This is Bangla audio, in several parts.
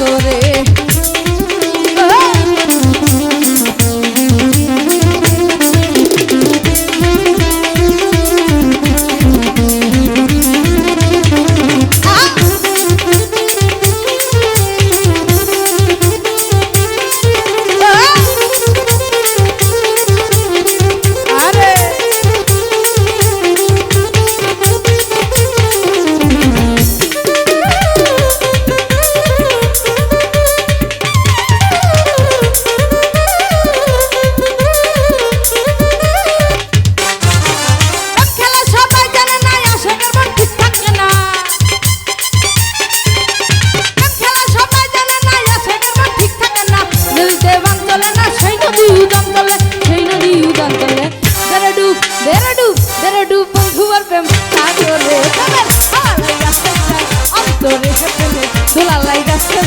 তোরে বেরডু বেরডু বন্ধু আর প্রেম না করে তবে হালাই রাস্তা অন্তরে হেপনে দোলা লাই রাস্তা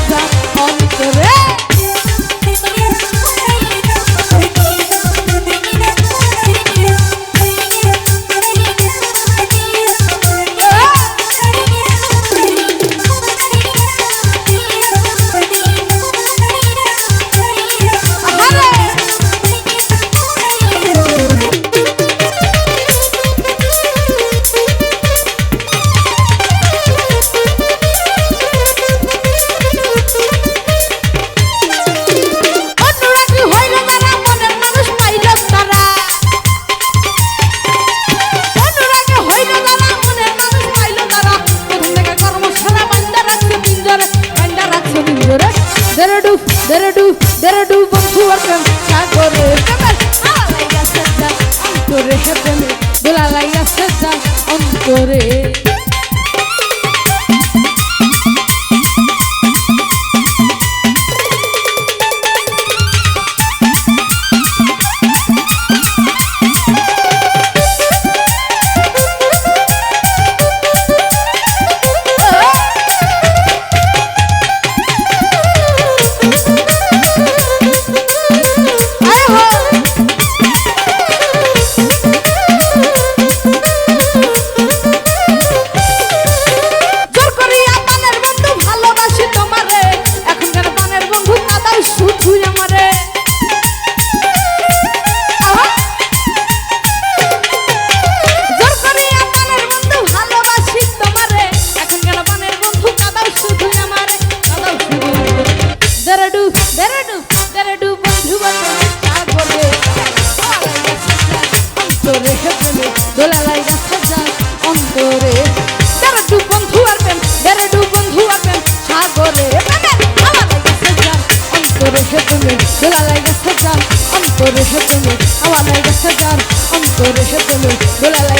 ದರಡು ದರಡು ದರಡು ಬಂಕು ವರ್ಕಂ ಸಾಕೋರೆ ಅಂತೋರೆ ಹೆಬ್ಬೆ ದುಲಾಲಯ್ಯ ಸದ್ದ ಅಂತೋರೆ অন্তরে হেতমে আমার দেখা যার অন্তরে হেতমে গোলাল